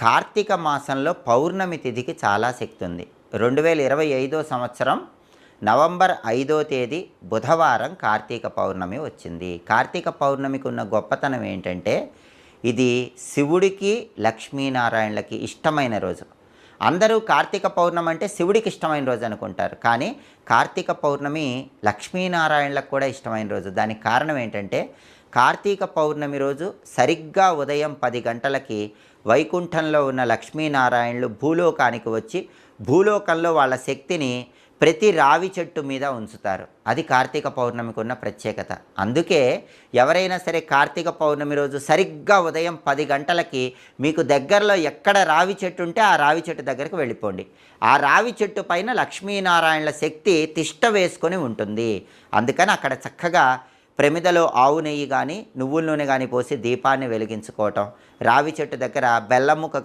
కార్తీక మాసంలో పౌర్ణమి తిథికి చాలా శక్తి ఉంది రెండు వేల ఇరవై ఐదో సంవత్సరం నవంబర్ ఐదో తేదీ బుధవారం కార్తీక పౌర్ణమి వచ్చింది. కార్తీక పౌర్ణమికి ఉన్న గొప్పతనం ఏంటంటే ఇది శివుడికి లక్ష్మీనారాయణలకి ఇష్టమైన రోజు. అందరూ కార్తీక పౌర్ణమి అంటే శివుడికి ఇష్టమైన రోజు అనుకుంటారు. కానీ కార్తీక పౌర్ణమి లక్ష్మీనారాయణలకు కూడా ఇష్టమైన రోజు. దానికి కారణం ఏంటంటే కార్తీక పౌర్ణమి రోజు సరిగ్గా ఉదయం పది గంటలకి వైకుంఠంలో ఉన్న లక్ష్మీనారాయణలు భూలోకానికి వచ్చి భూలోకంలో వాళ్ళ శక్తిని ప్రతి రావి చెట్టు మీద ఉంచుతారు. అది కార్తీక పౌర్ణమికి ఉన్న ప్రత్యేకత. అందుకే ఎవరైనా సరే కార్తీక పౌర్ణమి రోజు సరిగ్గా ఉదయం పది గంటలకి మీకు దగ్గరలో ఎక్కడ రావి చెట్టు ఉంటే ఆ రావి చెట్టు దగ్గరికి వెళ్ళిపోండి. ఆ రావి చెట్టు పైన లక్ష్మీనారాయణల శక్తి తిష్ట వేసుకొని ఉంటుంది. అందుకని అక్కడ చక్కగా ప్రమిదలో ఆవు నెయ్యి కానీ నువ్వుల నూనె కానీ పోసి దీపాన్ని వెలిగించుకోవటం రావి చెట్టు దగ్గర బెల్లముక